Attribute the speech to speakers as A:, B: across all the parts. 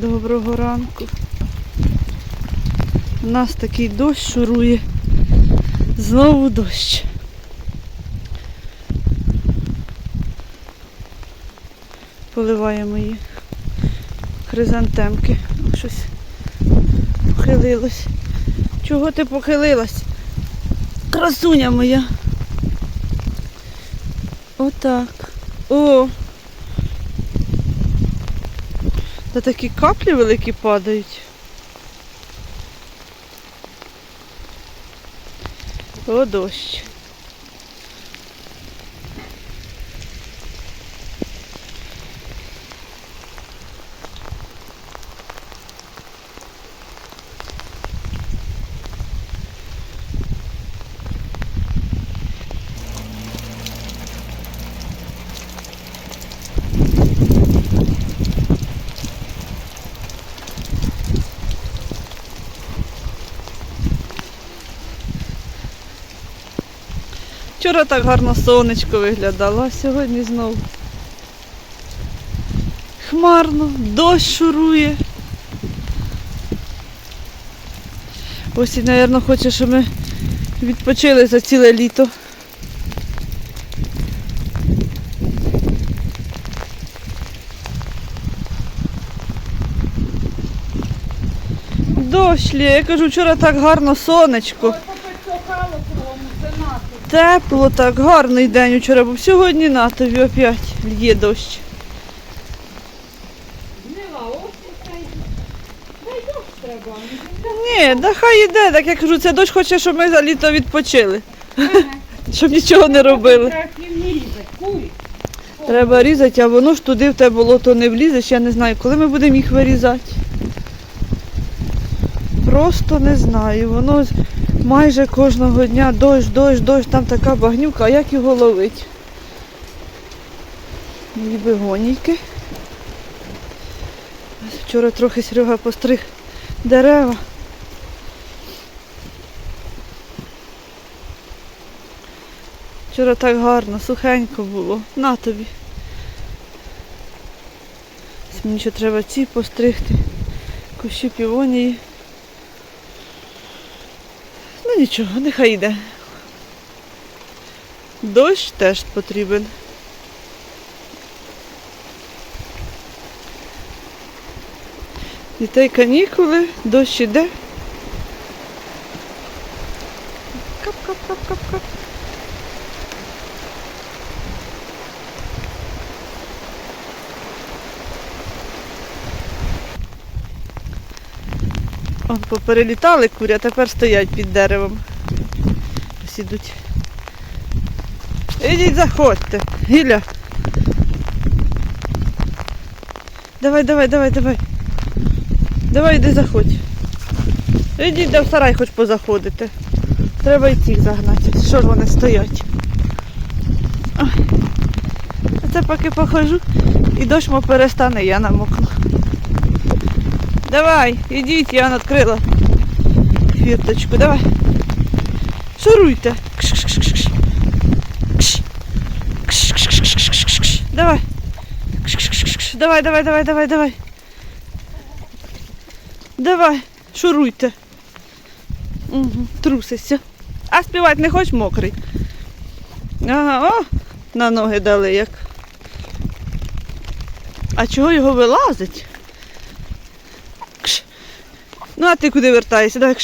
A: Доброго ранку. У нас такий дощ шурує. Знову дощ. Поливаємо її. Хризантемки. Щось похилилось. Чого ти похилилась? Красуня моя. Отак. О! Та такі каплі великі падають. О, дощ. Вчора так гарно сонечко виглядало, а сьогодні знову. Хмарно, дощ шурує. Осінь, мабуть, хоче, щоб ми відпочили за ціле літо. Дощ лє, я кажу, вчора так гарно сонечко. Тепло так, гарний день вчора був. Сьогодні на тобі опять лє дощ. Ні, да хай іде, так я кажу, це дощ хоче, щоб ми за літо відпочили. Щоб нічого не робили. Треба різати, а воно ж туди в те болото не влізеш, я не знаю, коли ми будемо їх вирізати. Просто не знаю. Воно майже кожного дня дощ, дощ, дощ, там така багнюка, а як його ловить? Мої бегонійки. Вчора трохи Серега постриг дерева. Вчора так гарно, сухенько було. На тобі. Мені ще треба ці постригти. Кущі півонії. Ну нічого, нехай йде. Дощ теж потрібен. Дітей канікули, дощ іде. Кап-кап-кап-кап-кап. Он поперелітали курі, а тепер стоять під деревом. Ось ідуть. Ідіть, заходьте. Гіля. Давай, давай, давай, давай. Давай, іди заходь. Ідіть, да в сарай хоч позаходити. Треба й цих загнати. Що ж вони стоять? Ой. Це поки похожу і дощ мо перестане, я намокну. Давай, ідіть, я відкрила фірточку, давай. Шуруйте. Кш. Давай. Давай, давай, давай, давай, давай. Давай, шуруйте. Угу, трусися. А співати не хоч мокрий. Ага, о, на ноги дали як. А чого його вилазить? Ну, а ти куди вертаєшся? Давай.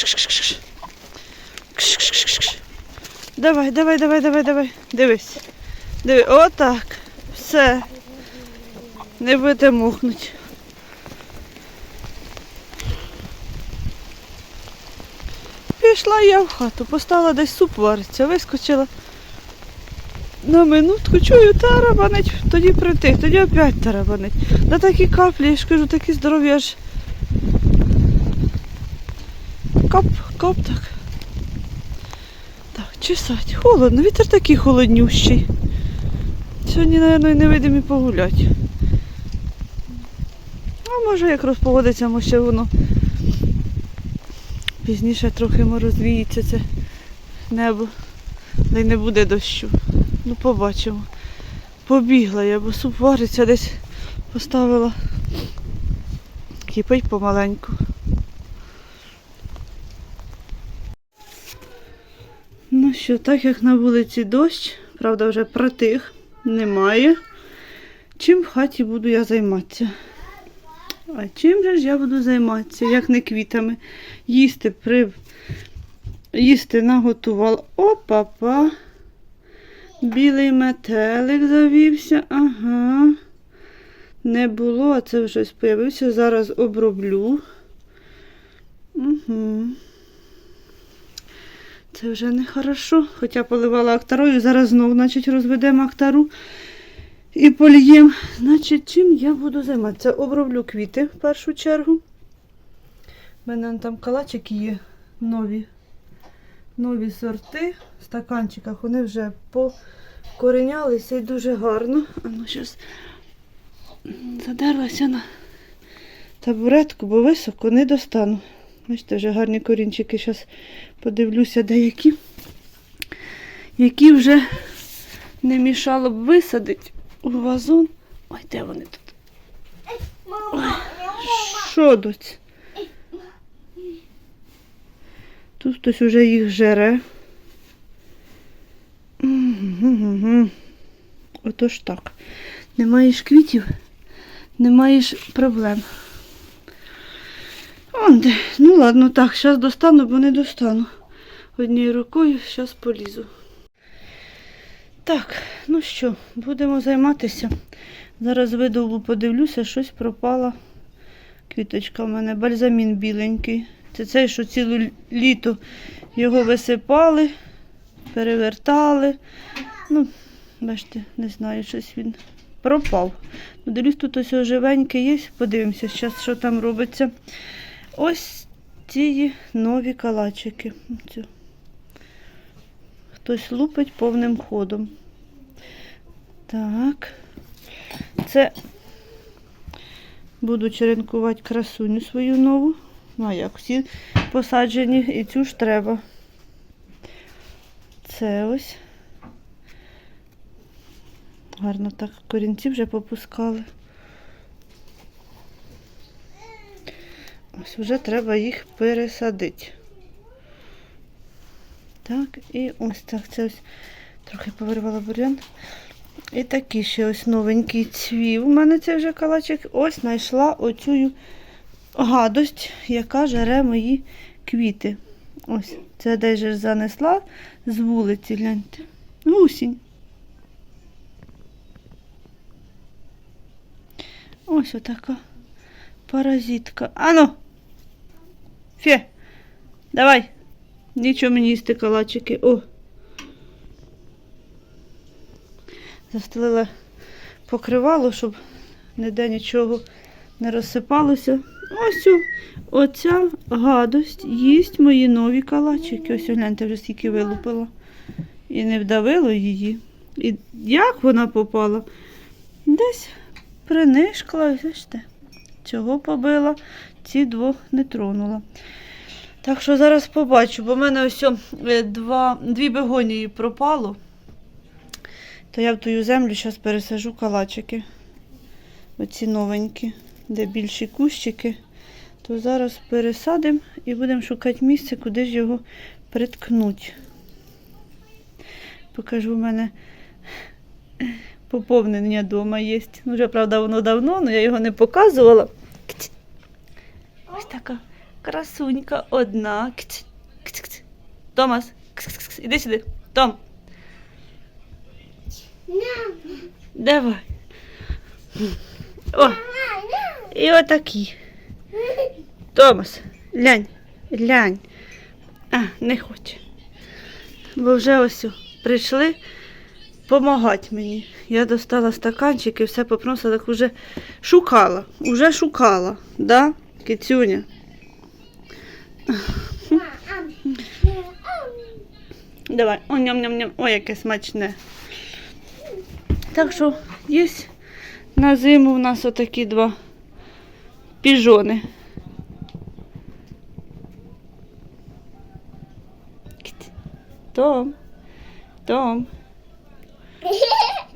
A: Давай, давай, давай, давай, давай. Дивись. Диви. Отак. Все. Не будете мухнути. Пішла я в хату, поставила десь суп вариться, вискочила. На минутку чую, тарабанить, тоді притих, тоді опять тарабанить. На такі каплі, я ж кажу, такі здорові аж. Кап, кап так. Чесать. Холодно, вітер такий холоднющий. Сьогодні, мабуть, і не вийдемо і погуляти. А може як розпогодиться, може воно пізніше трохи розвіється це небо. Та й не буде дощу. Ну побачимо. Побігла я, бо суп вариться десь поставила кипить помаленьку. Ну що, так як на вулиці дощ, правда, вже протих, немає. Чим в хаті буду я займатися? А чим же ж я буду займатися, як не квітами? Їсти при... Їсти наготувала. Опа-па. Білий метелик завівся. Ага. Не було, а це вже з'явився. Зараз оброблю. Угу. Це вже не хорошо. Хоча поливала актарою, зараз знову, значить, розведемо актару і поліємо. Значить, чим я буду займатися? Оброблю квіти в першу чергу. У мене там калачики є нові. Нові сорти в стаканчиках. Вони вже покоренялися і дуже гарно. А ну зараз задерлася на табуретку, бо високо не достану. Бачите, вже гарні корінчики. Зараз подивлюся деякі, які вже не мішало б висадити у вазон. Ой, де вони тут? Що доць? Тут хтось уже їх жере. Отож так. Не маєш квітів, не маєш проблем. Он. Ну ладно, так, зараз достану, бо не достану. Однією рукою зараз полізу. Так, ну що, будемо займатися. Зараз видову подивлюся, щось пропала. Квіточка в мене, бальзамін біленький. Це цей, що ціле літо його висипали, перевертали. Ну, бачите, не знаю, щось він пропав. Дивлюсь, тут ось живенький є. Подивимося, зараз, що там робиться. Ось ці нові калачики. Хтось лупить повним ходом. Так. Це буду черенкувати красуню свою нову. Ну, а як всі посаджені, і цю ж треба. Це ось. Гарно так корінці вже попускали. Ось вже треба їх пересадити. Так, і ось так. Це ось трохи повирвала бурян. І такий ще ось новенький цвів. У мене це вже калачик. Ось знайшла оцю гадость, яка жере мої квіти. Ось, це десь занесла з вулиці, гляньте. Гусінь. Ось отака паразитка. Ану! Фе, давай. Нічого мені їсти калачики. О. Застелила покривало, щоб ніде нічого не розсипалося. Ось оця гадость їсть мої нові калачики. Ось гляньте, вже скільки вилупила. І не вдавило її. І як вона попала? Десь принишкла, бачите, цього побила, ці двох не тронула. Так що зараз побачу, бо в мене ось е, два, дві бегонії пропало. То я в тую землю зараз пересажу калачики. Оці новенькі, де більші кущики. То зараз пересадимо і будемо шукати місце, куди ж його приткнуть. Покажу, в мене поповнення вдома є. Ну, вже, правда, воно давно, але я його не показувала. Красунька одна. Кць, кць, кць. Томас, кць, кць, кць. іди сюди. Том. Давай. О, і отакі. Томас, глянь, глянь. А, не хоче. Бо вже ось прийшли допомагати мені. Я достала стаканчик і все попросила, так уже шукала, уже шукала, да, кицюня? Давай, о, ням-ням-ням, ой, яке смачне. Так що є на зиму у нас отакі два піжони. Том. Том.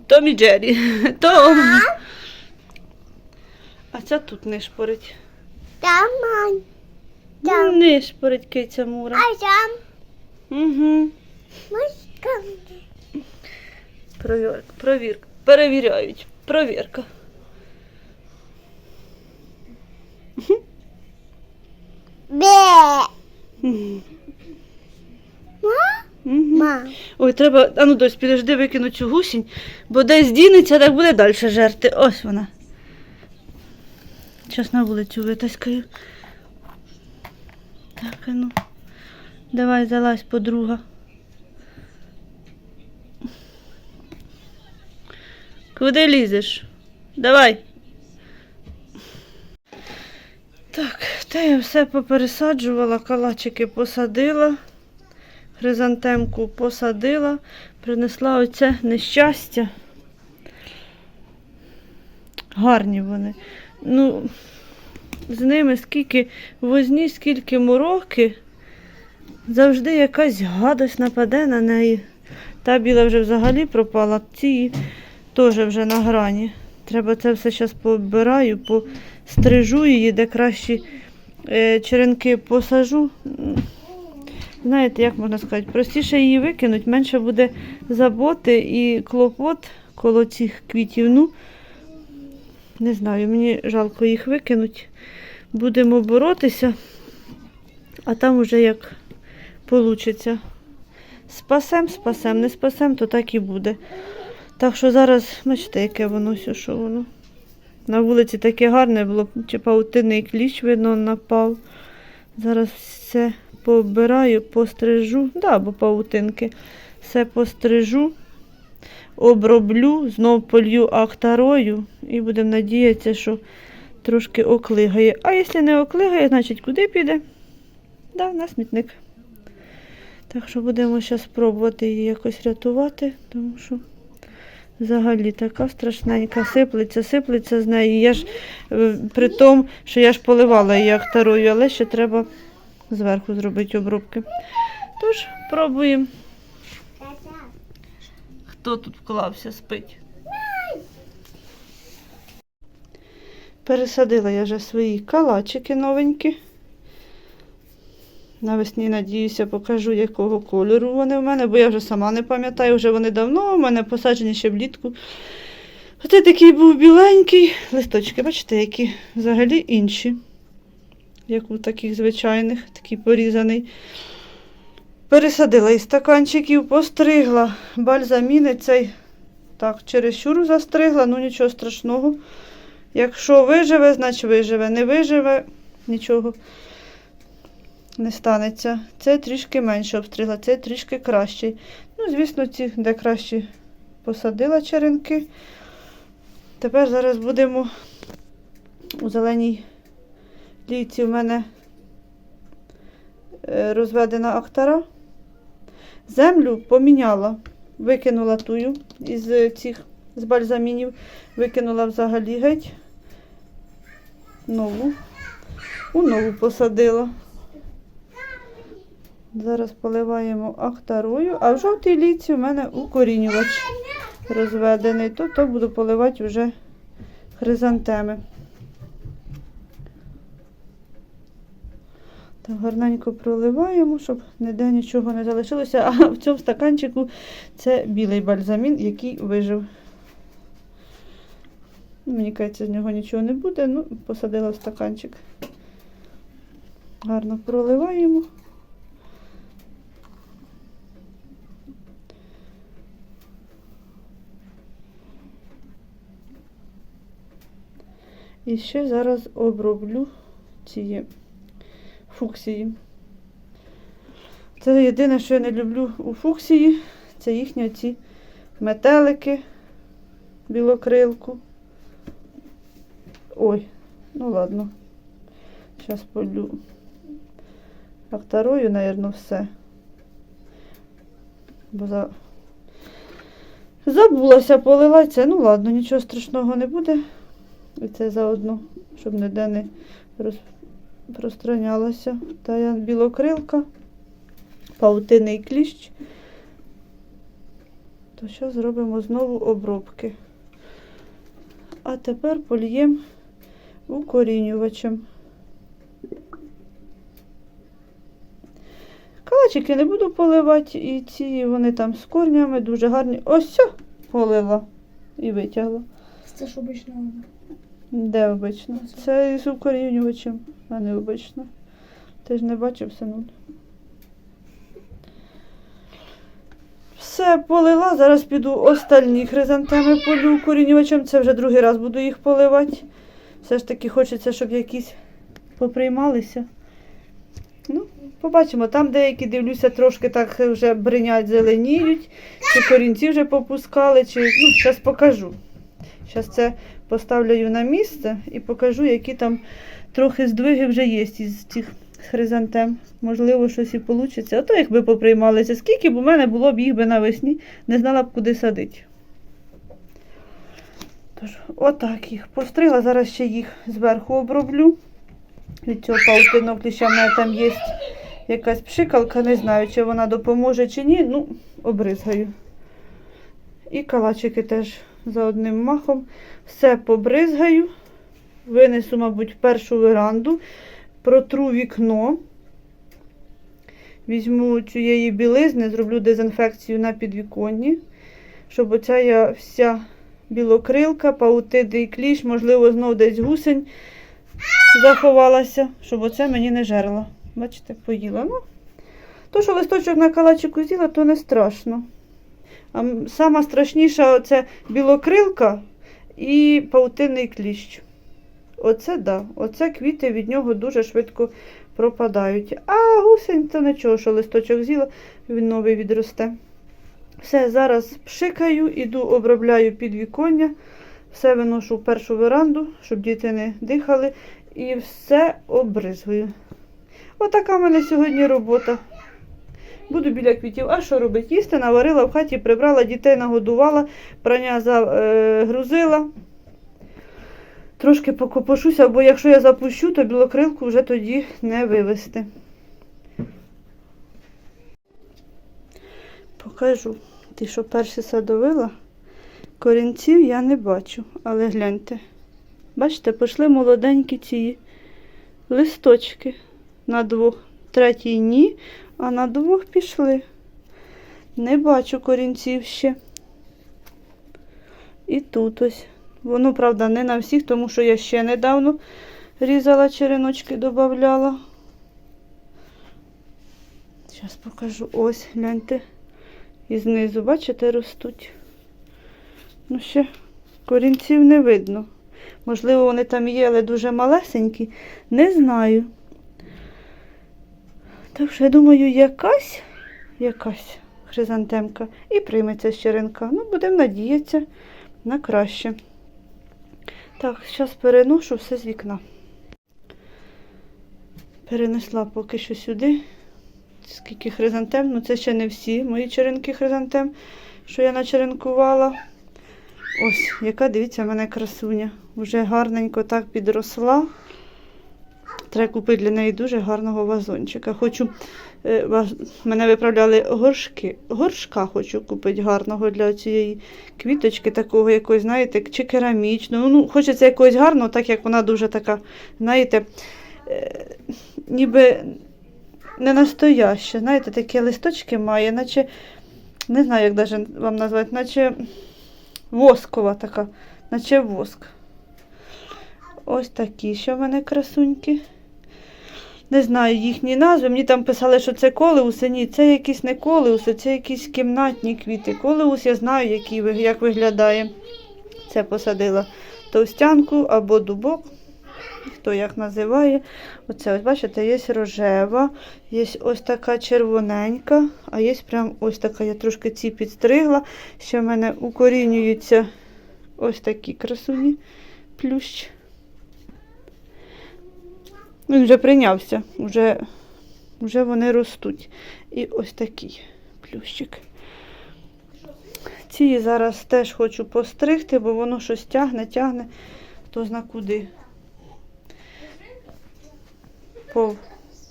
A: Том і Джері. Том. А ця тут не шпорить.
B: Там, мам. Там.
A: Не шпорить киця Мура.
B: А там.
A: Угу.
B: Мишка.
A: Провір... Провірка. Перевіряють. Провірка.
B: Бе. Ма?
A: Ой, треба, а ну дось, підожди, викину цю гусінь, бо десь дінеться, так буде далі жерти. Ось вона. Зараз на вулицю витаскаю. Так, ну. Давай залазь, подруга. Куди лізеш? Давай. Так, та я все попересаджувала, калачики посадила хризантемку посадила, принесла оце нещастя. Гарні вони. Ну, з ними скільки возні, скільки мороки, завжди якась гадость нападе на неї. Та біла вже взагалі пропала, ці теж вже на грані. Треба це все зараз пооббираю, пострижу її, де кращі е, черенки посажу. Знаєте, як можна сказати, простіше її викинуть, менше буде заботи і клопот коло цих квітів. Ну, не знаю, мені жалко їх викинуть. Будемо боротися, а там уже як вийде. Спасем, спасем, не спасем, то так і буде. Так що зараз, бачите, яке воно, все, що воно. На вулиці таке гарне було, чи паутинний кліщ, видно, напав. Зараз все пообираю, пострижу, да, або паутинки. Все пострижу, оброблю, знов полью актарою і будемо надіятися, що трошки оклигає. А якщо не оклигає, значить куди піде? Да, на смітник. Так що будемо зараз спробувати її якось рятувати, тому що взагалі така страшненька, сиплеться, сиплеться з неї. Я ж е, при тому, що я ж поливала її актарою, але ще треба зверху зробити обробки. Тож, пробуємо. Хто тут вклався, спить? Пересадила я вже свої калачики новенькі. Навесні, надіюся, покажу, якого кольору вони в мене, бо я вже сама не пам'ятаю, вже вони давно у мене посаджені ще влітку. Оце такий був біленький. Листочки, бачите, які взагалі інші як у таких звичайних, такий порізаний. Пересадила із стаканчиків, постригла. Бальзаміни цей так, чересчур застригла, ну нічого страшного. Якщо виживе, значить виживе. Не виживе, нічого не станеться. Це трішки менше обстригла, це трішки кращий. Ну, звісно, ці, де краще посадила черенки. Тепер зараз будемо у зеленій лійці в мене е, розведена актара. Землю поміняла, викинула тую із цих з бальзамінів, викинула взагалі геть. Нову. У нову посадила. Зараз поливаємо актарою, а в жовтій лійці в мене укорінювач розведений. То, то буду поливати вже хризантеми. Так, гарненько проливаємо, щоб ніде нічого не залишилося. А в цьому стаканчику це білий бальзамін, який вижив. Ну, Мені кажеться, з нього нічого не буде, ну, посадила в стаканчик. Гарно проливаємо. І ще зараз оброблю ці фуксії. Це єдине, що я не люблю у фуксії, це їхні ці метелики, білокрилку. Ой, ну ладно. Зараз полю. А мабуть, все. Бо за... забулася полила це. Ну ладно, нічого страшного не буде. І це заодно, щоб ніде не роз пространялася. Та білокрилка, паутинний кліщ. То зараз зробимо знову обробки. А тепер польємо укорінювачем. Калачики не буду поливати, і ці вони там з корнями дуже гарні. Ось все полила і витягла.
C: Це ж обична вода.
A: Де обично? Це із укорінювачем, а не обично. Ти ж не бачив сину. Все, полила. Зараз піду остальні хризантеми полю укорінювачем. Це вже другий раз буду їх поливати. Все ж таки хочеться, щоб якісь поприймалися. Ну, побачимо. Там деякі, дивлюся, трошки так вже бринять, зеленіють, чи корінці вже попускали, чи ну, зараз покажу. Зараз це поставлю на місце і покажу, які там трохи здвиги вже є із цих хризантем. Можливо, щось і вийде. А то якби поприймалися, скільки б у мене було б їх би навесні, не знала б, куди садити. Тож, отак їх постригла. Зараз ще їх зверху оброблю. Від цього паутинного кліща в мене там є якась пшикалка, не знаю, чи вона допоможе, чи ні. Ну, обризгаю. І калачики теж за одним махом. Все побризгаю. Винесу, мабуть, першу веранду, протру вікно. Візьму цієї білизни, зроблю дезінфекцію на підвіконні, щоб оця я вся білокрилка, паутиди і кліщ, можливо, знов десь гусень заховалася, щоб оце мені не жерло. Бачите, поїла. Ну, то, що листочок на калачику з'їла, то не страшно. А сама страшніша це білокрилка і паутинний кліщ. Оце да, оце квіти від нього дуже швидко пропадають. А гусень то нічого, що листочок з'їла, він новий відросте. Все, зараз пшикаю, іду, обробляю підвіконня, все виношу в першу веранду, щоб діти не дихали, і все обризгую. Отака в мене сьогодні робота. Буду біля квітів. А що робити? Їсти наварила в хаті, прибрала, дітей нагодувала, прання загрузила. Трошки покопошуся, бо якщо я запущу, то білокрилку вже тоді не вивезти. Покажу. Ті, що перші садовила, корінців я не бачу, але гляньте. Бачите, пішли молоденькі ці листочки на двох. Третій ні, а на двох пішли. Не бачу корінців ще. І тут ось. Воно, правда, не на всіх, тому що я ще недавно різала череночки, додавала. Зараз покажу. Ось, гляньте. І знизу, бачите, ростуть. Ну, ще корінців не видно. Можливо, вони там є, але дуже малесенькі. Не знаю. Так що я думаю, якась, якась хризантемка і прийметься з черенка. Ну, будемо надіятися на краще. Так, зараз переношу все з вікна. Перенесла поки що сюди. Скільки хризантем, ну це ще не всі мої черенки хризантем, що я начеренкувала. Ось, яка, дивіться, в мене красуня. Вже гарненько так підросла. Треба купити для неї дуже гарного вазончика. Хочу, е, мене виправляли горшки. Горшка хочу купити гарного для цієї квіточки, такого якогось, знаєте, чи керамічного. Ну, хочеться якогось гарного, так як вона дуже така, знаєте, е, ніби не настояща. Знаєте, такі листочки має, наче, не знаю, як даже вам назвати, наче воскова така, наче воск. Ось такі ще в мене красуньки. Не знаю їхні назви. Мені там писали, що це колеуси. Ні, це якісь не колеуси, це якісь кімнатні квіти. Колеус я знаю, ви- як виглядає. Це посадила товстянку або дубок. Хто як називає. Оце, ось бачите, є рожева, є ось така червоненька, а є прям ось така. Я трошки ці підстригла. Ще в мене укорінюються ось такі красуні плющ. Він вже прийнявся, вже, вже вони ростуть. І ось такий плющик. Ці зараз теж хочу постригти, бо воно щось тягне, тягне, хто зна куди. Пол,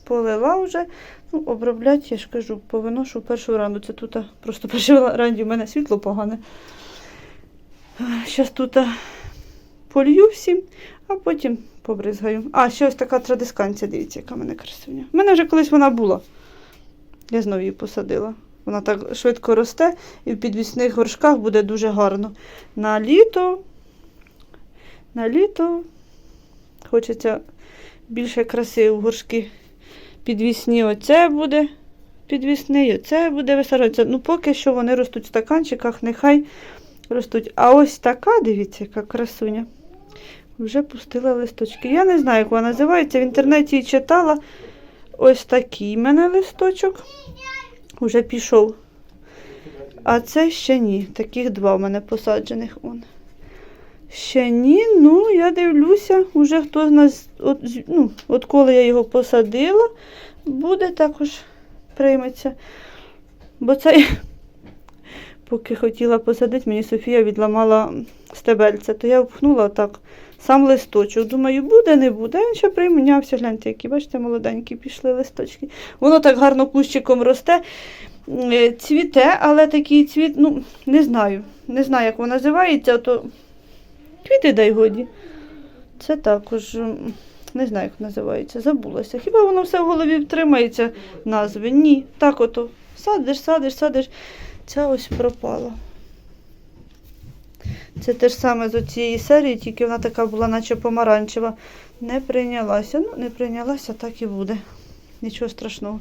A: полила вже. Ну, оброблять, я ж кажу, повиношу першу ранду. Це тут просто перший ранді в мене світло погане. Зараз тут полью всім, а потім побризгаю. А, ще ось така традисканція, дивіться, яка в мене красуня. У мене вже колись вона була. Я знову її посадила. Вона так швидко росте і в підвісних горшках буде дуже гарно. На літо, на літо хочеться більше краси у горшки підвісні. Оце буде підвісний, оце буде висаджуватися. Ну, поки що вони ростуть в стаканчиках, нехай ростуть. А ось така, дивіться, яка красуня. Вже пустила листочки. Я не знаю, як вона називається. В інтернеті читала. Ось такий в мене листочок. Уже пішов. А це ще ні. Таких два в мене посаджених. Он. Ще ні, ну я дивлюся, уже хто з нас, от, ну, от коли я його посадила, буде також прийметься. Бо цей, поки хотіла посадити, мені Софія відламала стебельце, то я впхнула так сам листочок. Думаю, буде, не буде. Він ще приймнявся. Гляньте, які, бачите, молоденькі пішли листочки. Воно так гарно кущиком росте, е, цвіте, але такий цвіт, ну, не знаю. Не знаю, як воно називається, то квіти дай годі. Це також, не знаю, як називається, забулася. Хіба воно все в голові втримається назви? Ні. Так ото. Садиш, садиш, садиш. Ця ось пропала. Це те ж саме з цієї серії, тільки вона така була, наче помаранчева. Не прийнялася. Ну, не прийнялася, так і буде. Нічого страшного.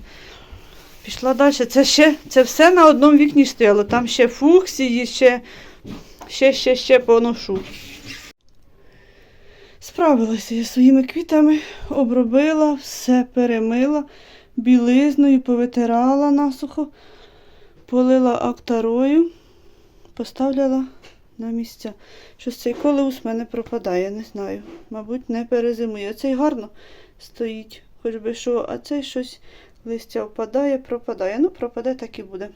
A: Пішла далі. Це ще це все на одному вікні стояло. Там ще фуксії, ще, ще, ще, ще поношу. Справилася я своїми квітами, обробила, все перемила, білизною повитирала насухо, полила актарою, поставляла на місця. Щось цей колеус в мене пропадає, не знаю. Мабуть, не перезимує. Цей гарно стоїть, хоч би що, а цей щось листя впадає, пропадає. Ну, пропаде, так і буде.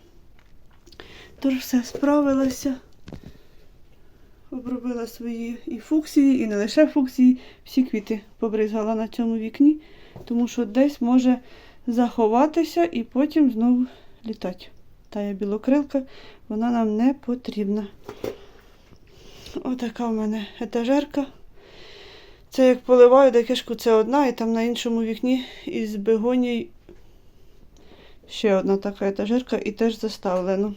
A: Тож все, справилася. Обробила свої і фуксії, і не лише фуксії, всі квіти побризгала на цьому вікні, тому що десь може заховатися і потім знову літати. Тая білокрилка, вона нам не потрібна. Отака в мене етажерка. Це як поливаю декишку, це одна, і там на іншому вікні із бегоній ще одна така етажерка і теж заставлено.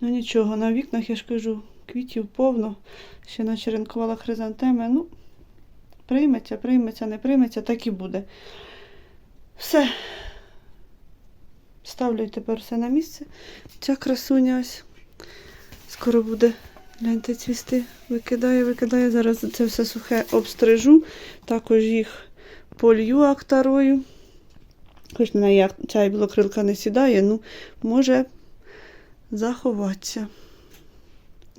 A: Ну нічого, на вікнах я ж кажу, квітів повно. Ще начеренкувала хризантеми. Ну, прийметься, прийметься, не прийметься, так і буде. Все. Ставлю тепер все на місце. Ця красуня ось. Скоро буде гляньте цвісти. Викидаю, викидаю. Зараз це все сухе обстрижу. Також їх полью актарою. Хоч на ак- ця білокрилка не сідає, ну, може заховатися.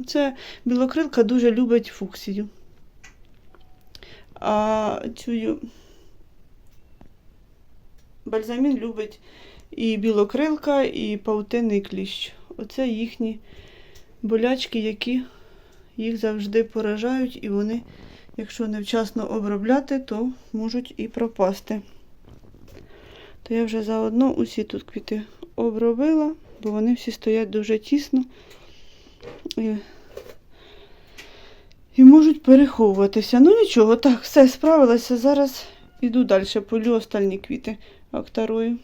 A: Це білокрилка дуже любить фуксію. А цю бальзамін любить і білокрилка, і паутинний кліщ. Оце їхні болячки, які їх завжди поражають, і вони, якщо невчасно обробляти, то можуть і пропасти. То я вже заодно усі тут квіти обробила, бо вони всі стоять дуже тісно і, і можуть переховуватися. Ну нічого, так, все, справилася. Зараз іду далі, полю остальні квіти актарою.